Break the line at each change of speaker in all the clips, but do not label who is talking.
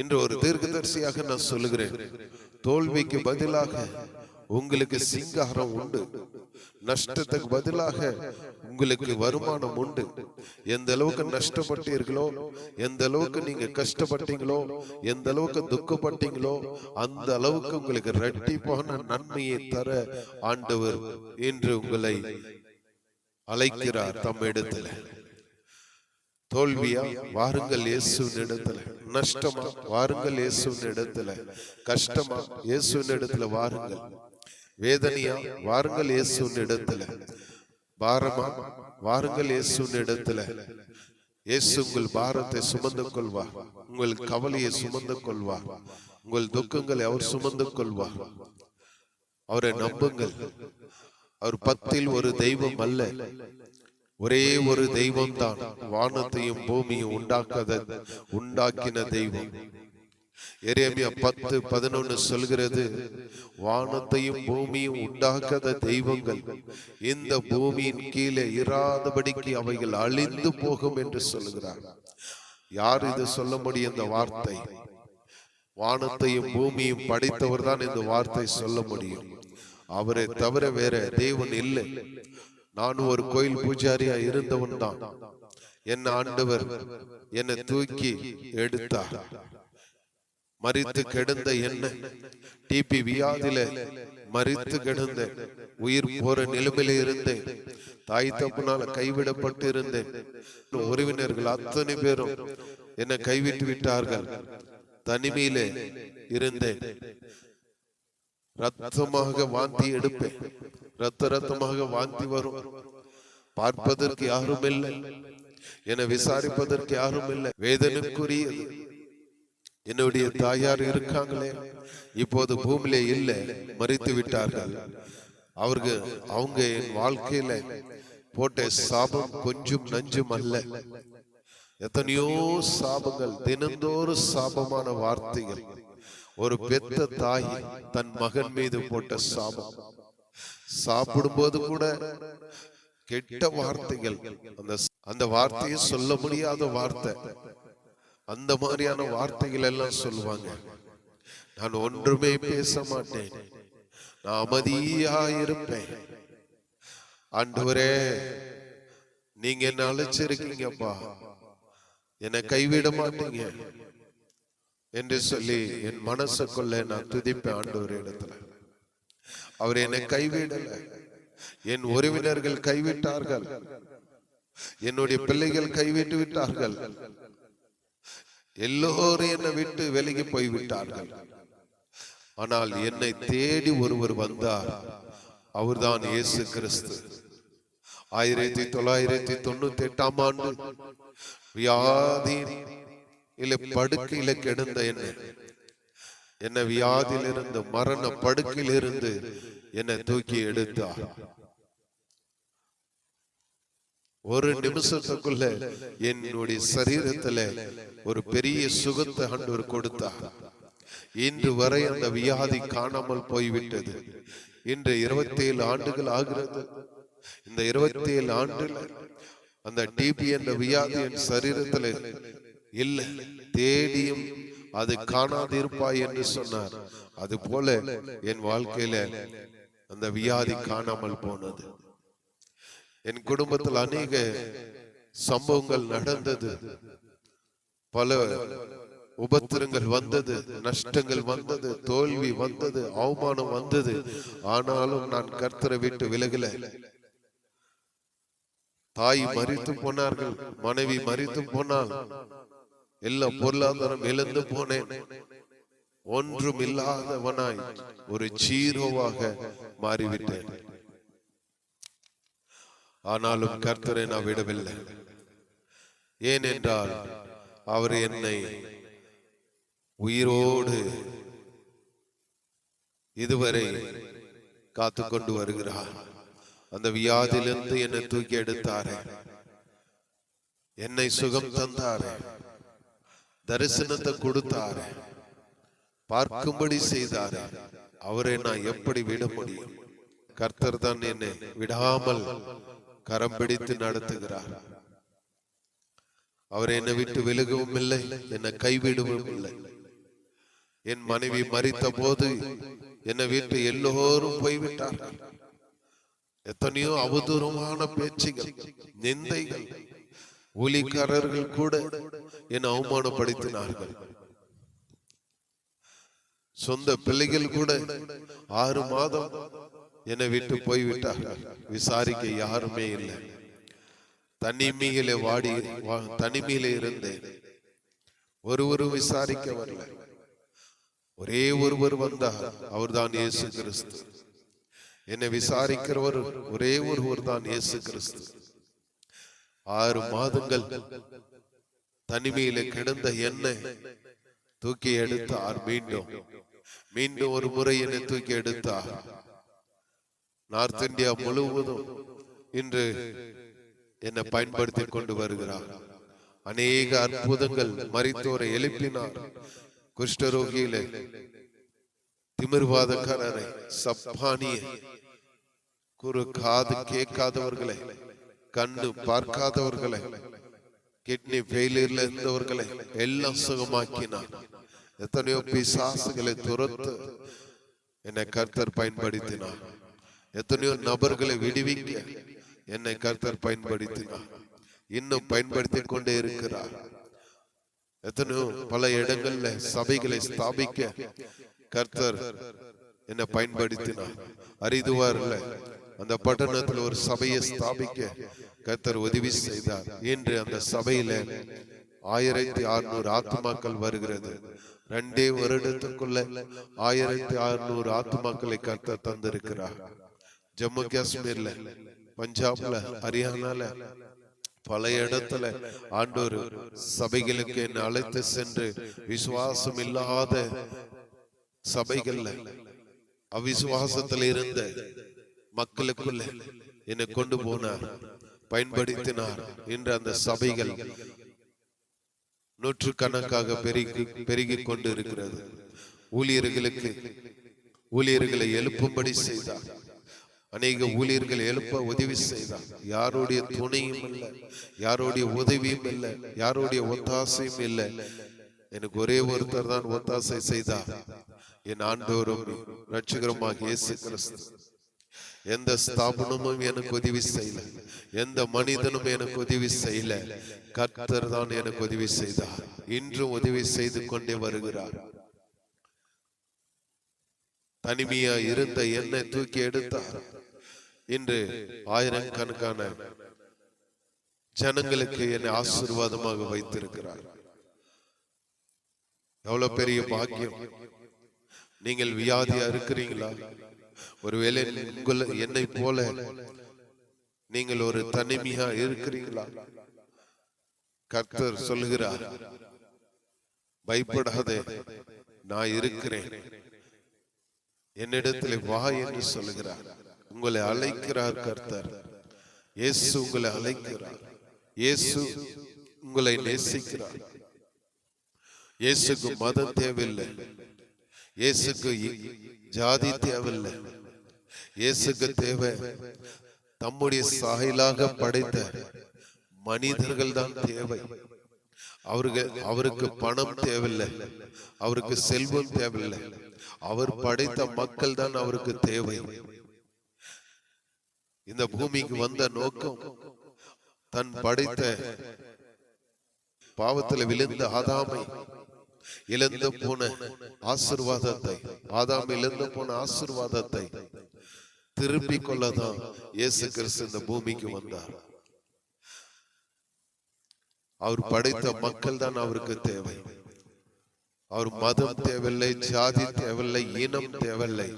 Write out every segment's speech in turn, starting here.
இன்று ஒரு தீர்க்கதரிசியாக நான் சொல்லுகிறேன். தோல்விக்கு பதிலாக உங்களுக்கு சிங்காரம் உண்டு. நஷ்டத்துக்கு பதிலாக உங்களுக்கு வருமானம் உண்டு. எந்த அளவுக்கு நஷ்டப்பட்டீர்களோ எந்த அளவுக்கு நீங்க கஷ்டப்பட்டீங்களோ எந்த அளவுக்கு துக்கப்பட்டீங்களோ அந்த அளவுக்கு உங்களுக்கு ரெட்டிப்பான நன்மையை தர ஆண்டவர் இன்று உங்களை அழைக்கிறார் தம் இடத்துல தோல்வியா? வாருங்கள் இயேசுவின் இடத்துல நஷ்டமா? வாருங்கள் இயேசுவின் இடத்துல கஷ்டமா? இயேசுவின் இடத்துல வாருங்கள். வேதனையா? வாருங்கள் இயேசுவின் இடத்துல பாரமா? வாருங்கள் இயேசுவின் இடத்துல இயேசு உங்கள் பாரத்தை சுமந்து கொள்வார் உங்கள் கவலையை சுமந்து கொள்வார் உங்கள் துக்கங்களை அவர் சுமந்து கொள்வார் அவரை நம்புங்கள். அவர் பத்தில் ஒரு தெய்வம் அல்ல. ஒரே ஒரு தெய்வம் தான் வானத்தையும் பூமியும் உண்டாக்கத உண்டாக்கின தெய்வம். எரேமியா பத்து பதினொன்னு சொல்கிறது வானத்தையும் பூமியும் உண்டாக்காத தெய்வங்கள். இந்த பூமியின் கீழே இராதபடிக்கு அவைகள் அழிந்து போகும் என்று சொல்கிறார் யார் இது சொல்ல முடியும் இந்த வார்த்தை? வானத்தையும் பூமியும் படைத்தவர் தான் இந்த வார்த்தை சொல்ல முடியும். அவரை தவிர வேற தேவன் இல்லை. நானும் ஒரு கோயில் பூஜாரியா இருந்தவன் தான் என் ஆண்டவர் என்னை தூக்கி எடுத்தார். மறித்து கிடந்த என்ன டிபி வியாதில மறித்து கிடந்த உயிர் போற நிலைமையில இருந்தேன். தாய் தப்புனால கைவிடப்பட்டு இருந்தேன் உறவினர்கள் அத்தனை பேரும் என்னை கைவிட்டு விட்டார்கள். தனிமையிலே இருந்தேன். ரத்தமாக வாந்தி எடுப்பேன். ரத்த ரத்தமாக வாந்தி வரும். பார்ப்பதற்கு யாரும் இல்லை என விசாரிப்பதற்கு யாரும் இல்லை வேதனைக்குரியது என்னுடைய தாயார் இருக்காங்களே. இப்போது பூமியிலே இல்லை. மறித்து விட்டார்கள். அவர்கள் அவங்க என் வாழ்க்கையில போட்ட சாபம் கொஞ்சம் நஞ்சும் அல்ல. எத்தனையோ சாபங்கள் தினந்தோறும் சாபமான வார்த்தைகள். ஒரு பெத்த தாய் தன் மகன் மீது போட்ட சாபம். சாப்பிடும்போது கூட கெட்ட வார்த்தைகள். அந்த அந்த வார்த்தையை சொல்ல முடியாத வார்த்தை. அந்த மாதிரியான வார்த்தைகள் எல்லாம் சொல்லுவாங்க. நான் ஒன்றுமே பேச மாட்டேன். நான் அமைதியா இருப்பேன். ஆண்டவரே நீங்க என்ன அழைச்சிருக்கீங்கப்பா? என்னை கைவிட மாட்டீங்க. என்று சொல்லி என் மனசுக்குள்ள நான் துதிப்பேன் ஆண்டவர் இடத்துல. அவர் என்னை கைவிடல. என் உறவினர்கள் கைவிட்டார்கள். என்னுடைய பிள்ளைகள் கைவிட்டு விட்டார்கள். எல்லோரும் என்னை விட்டு விலகி போய்விட்டார்கள் ஆனால் என்னை தேடி ஒருவர் வந்தார். அவர்தான் இயேசு கிறிஸ்து. ஆயிரத்தி தொள்ளாயிரத்தி தொண்ணூத்தி எட்டாம் ஆண்டு வியாதி இல்லை படுக்கையில கிடந்த என்ன. என்னை வியாதியில் இருந்து மரண படுக்கையில் இருந்து என்னை தூக்கி எடுத்தார். ஒரு நிமிஷத்துக்குள்ள என்னுடைய சரீரத்துல ஒரு பெரிய சுகத்தை ஆண்டவர் கொடுத்தார். இன்று வரை அந்த வியாதி காணாமல் போய்விட்டது. இன்று இருபத்தி ஏழு ஆண்டுகள் ஆகிறது. இந்த இருபத்தி ஏழு ஆண்டுல அந்த டிபி என்ற வியாதி என் சரீரத்துல இல்லை தேடியும் அது காணாதிருப்பாய் என்று சொன்னார். அது போல என் வாழ்க்கையில அந்த வியாதி காணாமல் போனது. என் குடும்பத்தில் அநேக சம்பவங்கள் நடந்தது. பல உபத்திரங்கள் வந்தது. நஷ்டங்கள் வந்தது. தோல்வி வந்தது. அவமானம் வந்தது. ஆனாலும் நான் கர்த்தரை விட்டு விலகல. தாய் மறித்து போனார்கள். மனைவி மறித்து போனால் எல்லா பொருளாதாரம் இழந்து போனேன். ஒன்றும் இல்லாதவனாய் ஒரு ஜீரோவாக மாறிவிட்டேன். ஆனாலும் கர்த்தரை நான் விடவில்லை. ஏனென்றால் அவர் என்னை உயிரோடு இதுவரை காத்து கொண்டு வருகிறார். அந்த வியாதியிலிருந்து என்னை தூக்கி எடுத்தாரே. என்னை சுகம் தந்தாரே. தரிசனத்தை கொடுத்தாரே. பார்க்கும்படி செய்தாரே. அவரை நான் எப்படி விட முடியும்? கர்த்தர் தான் என்னை விடாமல் கரம் பிடித்து நடத்துகிறார். அவர் என்னை விட்டு விலகவும் இல்லை என்னை கைவிடவும் இல்லை. என் மனைவி மறித்த போது என்னை வீட்டு எல்லோரும் போய்விட்டார்கள். எத்தனையோ அவதூறமான பேச்சுகள் நிந்தைகள் ஊழிக்காரர்கள் கூட என்னை அவமானப்படுத்தினார்கள். சொந்த பிள்ளைகள் கூட ஆறு மாதம் என்னை விட்டு போய்விட்டார்கள். விசாரிக்க யாருமே இல்லை. தனிமையிலே வாடி தனிமையில தனிமையிலே இருந்தேன். ஒருவரும் விசாரிக்க வரல. ஒரே ஒருவர் வந்தார். அவர்தான் இயேசு கிறிஸ்து. என்னை விசாரிக்கிறவர் ஒரே ஒருவர் தான் இயேசு கிறிஸ்து. ஆறு மாதங்கள் தனிமையில கிடந்த என்னை தூக்கி எடுத்தார் மீண்டும். மீண்டும் ஒரு முறை என்னை தூக்கி எடுத்தார். நார்த் இந்தியா முழுவதும் இன்று என்னை பயன்படுத்தி கொண்டு வருகிறார். அநேக அற்புதங்கள் மறித்தோரை எழுப்பினார். குஷ்டரோகியில திமிர்வாதக்காரரை சப்பானிய குறு காது கேட்காதவர்களை கண்ணு பார்க்காதவர்களை கிட்னி ஃபெயிலியர்ல இருந்தவர்களை எல்லாம் சுகமாக்கினார். எத்தனையோ பிசாசுகளை துரத்து என்னை கர்த்தர் பயன்படுத்தினார். எத்தனையோ நபர்களை விடுவிக்க என்னை கர்த்தர் பயன்படுத்தினார். இன்னும் பயன்படுத்தி கொண்டே இருக்கிறார். எத்தனையோ பல இடங்கள்ல சபைகளை ஸ்தாபிக்க கர்த்தர் என்னை பயன்படுத்தினார். அரிதுவார்ல அந்த பட்டணத்தில் ஒரு சபையை ஸ்தாபிக்க கர்த்தர் உதவி செய்தார் என்று அந்த சபையில ஆயிரத்தி அறுநூறு ஆத்மாக்கள் வருகிறது. ரெண்டே வருடத்துக்குள்ள ஆயிரத்தி அறுநூறு ஆத்மாக்களை கர்த்தர் தந்திருக்கிறார். ஜம்மு காஷ்மீர்ல பஞ்சாப்ல ஹரியானால பல இடத்துல ஆண்டோர் சபைகளுக்கு என்னை அழைத்து சென்று விசுவாசம் இல்லாத சபைகள்ல அவிசுவாசத்துல இருந்த மக்களுக்குள்ள என்னை கொண்டு போனார். பயன்படுத்தினார் இன்று அந்த சபைகள் நூற்று கணக்காக பெருகி பெருகி கொண்டு இருக்கிறது ஊழியர்களுக்கு ஊழியர்களை எழுப்பும்படி செய்தார். அநேக ஊழியர்கள் எழுப்ப உதவி செய்தார். யாருடைய துணையும் இல்லை யாருடைய உதவியும் இல்லை யாருடைய ஒத்தாசையும் இல்லை. எனக்கு ஒரே ஒருத்தர் தான் ஒத்தாசை செய்தார். என் ஆண்டோரும் ரட்சகருமாக இயேசு கிறிஸ்து. எந்த ஸ்தாபனமும் எனக்கு உதவி செய்யல. எந்த மனிதனும் எனக்கு உதவி செய்யல. கர்த்தர் தான் எனக்கு உதவி செய்தார். இன்றும் உதவி செய்து கொண்டே வருகிறார். தனிமையா இருந்த என்னை தூக்கி எடுத்தார். இன்று ஆயிரக்கணக்கான ஜனங்களுக்கு என்னை ஆசீர்வாதமாக வைத்திருக்கிறார். எவ்வளவு பெரிய பாக்கியம். நீங்கள் வியாதியா இருக்கிறீங்களா? ஒருவேளை உங்களை என்னை போல நீங்கள் ஒரு தனிமையா இருக்கிறீங்களா கர்த்தர் சொல்லுகிறார் பயப்படாதே நான் இருக்கிறேன். என்னிடத்தில் வா என்று சொல்லுகிறார். உங்களை அழைக்கிறார் கர்த்தர். இயேசு உங்களை அழைக்கிறார். இயேசு உங்களை நேசிக்கிறார். இயேசுக்கு மதம் தேவையில்லை. இயேசுக்கு ஜாதி தேவையில்லை. இயேசுக்கு தேவை. தம்முடைய சாயலாக படைத்த மனிதர்கள் தான் தேவை. அவருக்கு அவருக்கு பணம் தேவையில்லை. அவருக்கு செல்வம் தேவையில்லை. அவர் படைத்த மக்கள் தான் அவருக்கு தேவை. இந்த பூமிக்கு வந்த நோக்கம் தன் படைத்த பாவத்தில் விழுந்த ஆதாமை இழந்து போன ஆசிர்வாதத்தை ஆதாம் இழந்து போன ஆசிர்வாதத்தை திருப்பிக் கொள்ளதான் இயேசு கிறிஸ்து இந்த பூமிக்கு வந்தார். அவர் படைத்த மக்கள் தான் அவருக்கு தேவை. அவர் மதம் தேவையில்லை ஜாதி தேவையில்லை இனம் தேவையில்லை.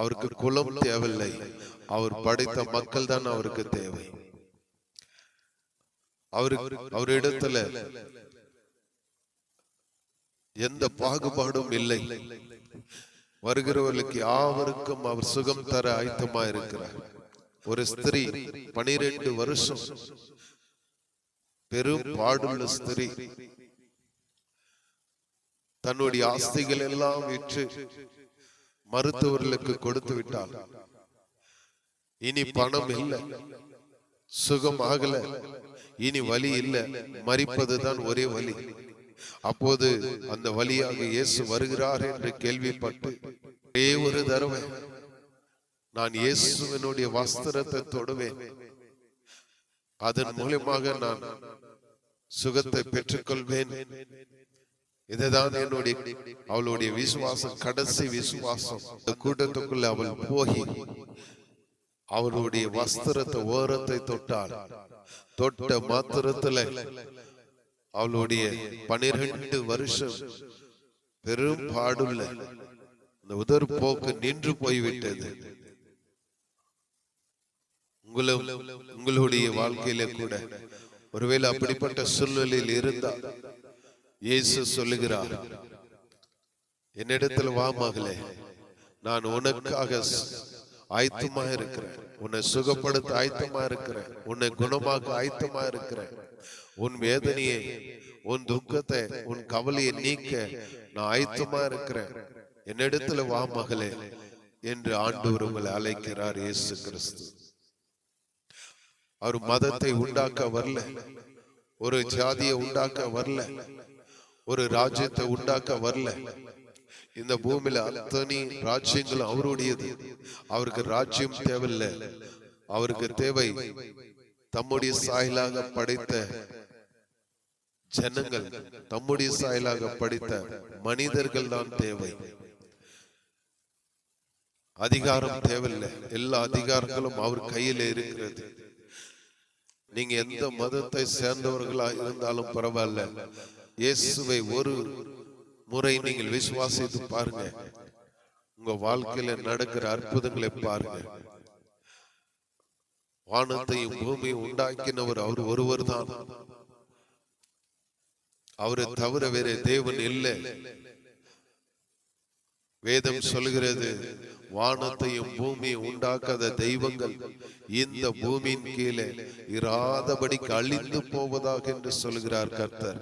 அவருக்கு குலம் தேவையில்லை. அவர் படைத்த மக்கள் தான் அவருக்கு தேவை. அவரு அவரிடத்துல எந்த பாகுபாடும் இல்லை. வருகிறவர்களுக்கு யாவருக்கும் அவர் சுகம் தர ஆயத்தமா இருக்கிறார் ஒரு ஸ்திரீ பனிரெண்டு வருஷம் பெரும் பாடுள்ள ஸ்திரீ. தன்னுடைய ஆஸ்திகள் எல்லாம் விற்று மருத்துவர்களுக்கு கொடுத்து விட்டாள். இனி பணம் இல்லை. சுகம் ஆகல. இனி வலி இல்லை. மறிப்பதுதான் ஒரே வழி அப்போது அந்த வழியாக இயேசு வருகிறார் என்று கேள்விப்பட்டு ஒரே ஒரு தடவை நான் இயேசுவனுடைய வஸ்திரத்தை தொடுவேன். அதன் மூலமாக நான் சுகத்தை பெற்றுக்கொள்வேன். இதுதான் என்னுடைய அவளுடைய விசுவாசம் கடைசி விசுவாசம். இந்த கூட்டத்துக்குள்ள அவள் போகி அவளுடைய வஸ்திரத்தை ஓரத்தை தொட்டாள். தொட்ட மாத்திரத்துல அவளுடைய பனிரெண்டு வருஷம் பெரும் பாடுள்ள இந்த உதர் போக்கு நின்று போய்விட்டது. உங்களும் உங்களுடைய வாழ்க்கையில கூட ஒருவேளை அப்படிப்பட்ட சூழ்நிலையில் இருந்தா இயேசு சொல்லுகிறார் என்னிடத்தில் வா மகளே நான் உனக்காக ஆயத்தமா இருக்கிறேன். உன்னை சுகப்படுத்த ஆயத்தமா இருக்கிறேன். உன்னை குணமாக்க ஆயத்தமா இருக்கிறேன். உன் வேதனையை உன் துக்கத்தை உன் கவலையை நீக்க நான் ஆயத்தமா இருக்கிறேன். என்னிடத்துல வா மகளே என்று ஆண்டவர் உங்களை அழைக்கிறார் இயேசு கிறிஸ்து. அவர் மதத்தை உண்டாக்க வரல. ஒரு ஜாதியை உண்டாக்க வரல. ஒரு ராஜ்யத்தை உண்டாக்க வரல. இந்த பூமியில அத்தனை ராஜ்யங்களும் அவருடையது. அவருக்கு ராஜ்யம் தேவையில்லை. அவருக்கு தேவை தம்முடைய சாயலாக படைத்த ஜனங்கள் தம்முடைய சாயலாக படைத்த மனிதர்கள் தான் தேவை. அதிகாரம் தேவையில்லை. எல்லா அதிகாரங்களும் அவர் கையில இருக்கிறது. நீங்க எந்த மதத்தை சேர்ந்தவர்களா இருந்தாலும் பரவாயில்ல. இயேசுவை ஒரு முறை நீங்கள் விசுவாசித்து பாருங்க. உங்க வாழ்க்கையில நடக்கிற அற்புதங்களை பாருங்க. வானத்தையும் பூமியும் உண்டாக்கினவர் அவர் ஒருவர் தான். அவரை தவிர வேற தேவன் இல்லை. வேதம் சொல்கிறது வானத்தையும் பூமியும் உண்டாக்காத தெய்வங்கள் இந்த பூமியின் கீழே இராதபடிக்கு அழிந்து போவதாக என்று சொல்கிறார் கர்த்தர்.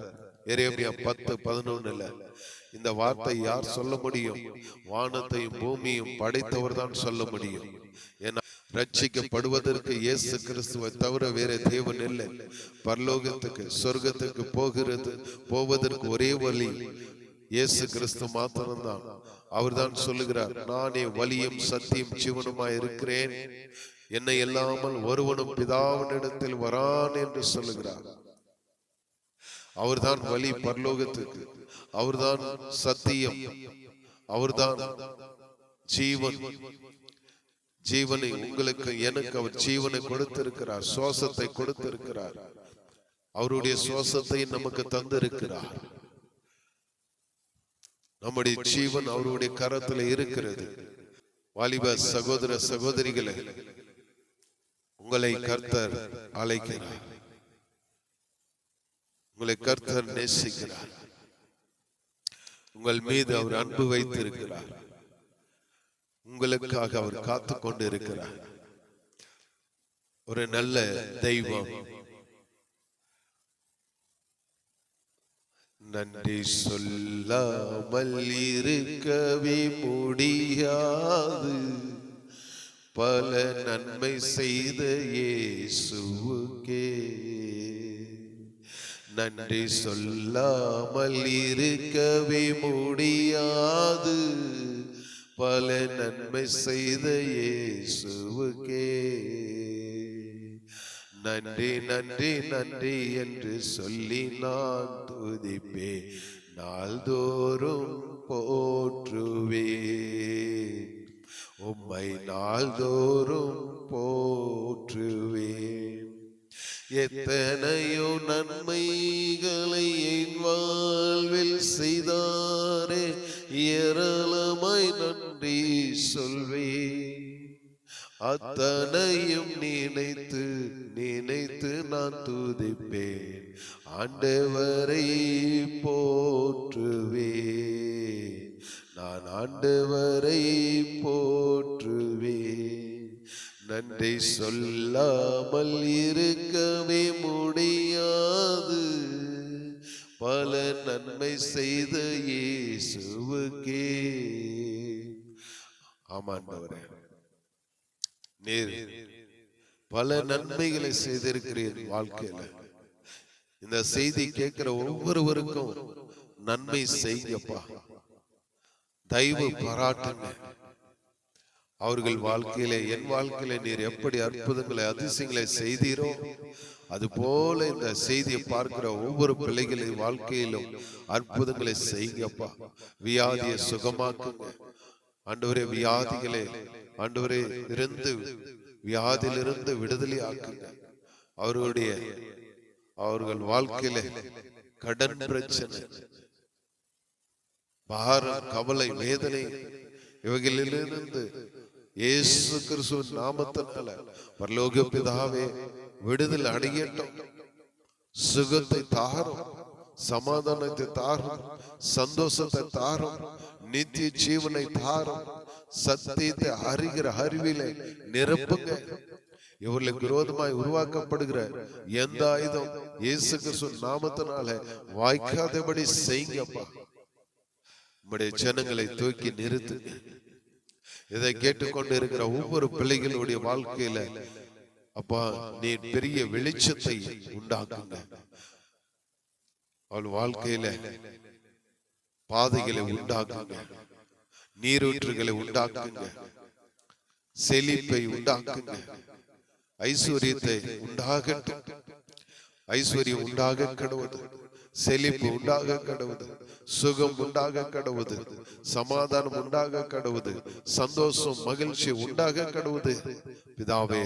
எரேமியா பத்து பதினொன்னுல இந்த வார்த்தை யார் சொல்ல முடியும்? வானத்தையும் பூமியும் படைத்தவர் தான் சொல்ல முடியும். ஏன்னா ரட்சிக்கப்படுவதற்கு இயேசு கிறிஸ்துவை தவிர வேற தேவன் இல்லை. பரலோகத்துக்கு சொர்க்கத்துக்கு போகிறது போவதற்கு ஒரே வழி இயேசு கிறிஸ்து மாத்திரம்தான். அவர்தான் சொல்லுகிறார் நானே வலியும் சத்தியம் ஜீவனுமாய் இருக்கிறேன். என்னை இல்லாமல் ஒருவனும் பிதாவினிடத்தில் வரான் என்று சொல்லுகிறார். அவர்தான் வழி பரலோகத்துக்கு அவர்தான் சத்தியம். அவர்தான் ஜீவன். ஜீவனை உங்களுக்கு எனக்கு அவர் ஜீவனை கொடுத்திருக்கிறார். சுவாசத்தை கொடுத்திருக்கிறார். அவருடைய சுவாசத்தை நமக்கு தந்திருக்கிறார். நம்முடைய ஜீவன் அவருடைய கரத்துல இருக்கிறது. வாலிப சகோதர சகோதரிகளை உங்களை கர்த்தர் அழைக்கிறார். உங்களை கர்த்தர் நேசிக்கிறார். உங்கள் மீது அவர் அன்பு வைத்திருக்கிறார். உங்களுக்காக அவர் காத்து கொண்டு இருக்கிறார் ஒரு நல்ல தெய்வம். நன்றி சொல்லாமல் இருக்கவே முடியாது. பல நன்மை செய்த இயேசுவுக்கே. நன்றி சொல்லாமல் இருக்கவே முடியாது. பல நன்மை செய்த இயேசுவுக்கே. நன்றி நன்றி நன்றி என்று சொல்லி நான் துதிப்பே நாள்தோறும் போற்றுவே உம்மை நாள்தோறும் போற்றுவேன். எத்தனையோ நன்மைகளை என் வாழ்வில் செய்தாரே. ஏராளமாய் நன்றி சொல்வேன். அத்தனையும் நினைத்து நினைத்து நான் துதிப்பேன். ஆண்டவரை போற்றுவே நான் ஆண்டவரை போற்றுவேன். நன்றி சொல்லாமல் இருக்கவே முடியாது. பல நன்மை செய்த இயேசுவுக்கே. ஆமாண்டவரே நீர் பல நன்மைகளை செய்திருக்கிறீர் வாழ்க்கையில. இந்த செய்தி கேட்கிற ஒவ்வொருவருக்கும் நன்மை செய்யப்பா தயவு பாராட்டுங்க. அவர்கள் வாழ்க்கையிலே என் வாழ்க்கையில நீர் எப்படி அற்புதங்களை அதிசயங்களை செய்தீரோ? அது போல இந்த செய்தியை பார்க்கிற ஒவ்வொரு பிள்ளைகளின் வாழ்க்கையிலும் அற்புதங்களை செய்யுங்கப்பா. வியாதியை சுகமாக்குங்க. ஆண்டவரே வியாதிகளே ஆண்டவரே இருந்து வியாதியிலிருந்து விடுதலை ஆக்குங்க அவர்களுடைய அவர்கள் வாழ்க்கையில கடன் பிரச்சனை பாரம் கவலை வேதனை. இவைகளிலிருந்து இயேசு கிறிஸ்துவின் நாமத்தினால பரலோக பிதாவே விடுதலை அடையட்டும். சுகத்தை தாரும் சமாதானத்தை தாரும் சந்தோஷத்தை தாரும் நித்திய ஜீவனை தாரும் சத்தியத்தை அறிகிற அறிவிலை நிரப்புங்க. இவர்களுக்கு விரோதமாய் உருவாக்கப்படுகிற எந்த ஆயுதம் இயேசு கிறிஸ்து நாமத்தினால வாய்க்காதபடி செய்யுங்கப்பா. நம்முடைய ஜனங்களை தூக்கி நிறுத்துங்க. இதை கேட்டுக்கொண்டு இருக்கிற ஒவ்வொரு பிள்ளைகளுடைய வாழ்க்கையில அப்பா நீ பெரிய வெளிச்சத்தை உண்டாக்குங்க. அவள் வாழ்க்கையில பாதைகளை உண்டாக்குங்க. நீரூற்றுகளை உண்டாக்குங்க. செழிப்பை உண்டாக்குங்க. ஐஸ்வர்யத்தை உண்டாகட்டும். ஐஸ்வர்யம் உண்டாக கடவுது செழிப்பு உண்டாக கடவுது சுகம் உண்டாக கடவுது சமாதானம் உண்டாக கடவுது சந்தோஷம் மகிழ்ச்சி உண்டாக கடவுது பிதாவே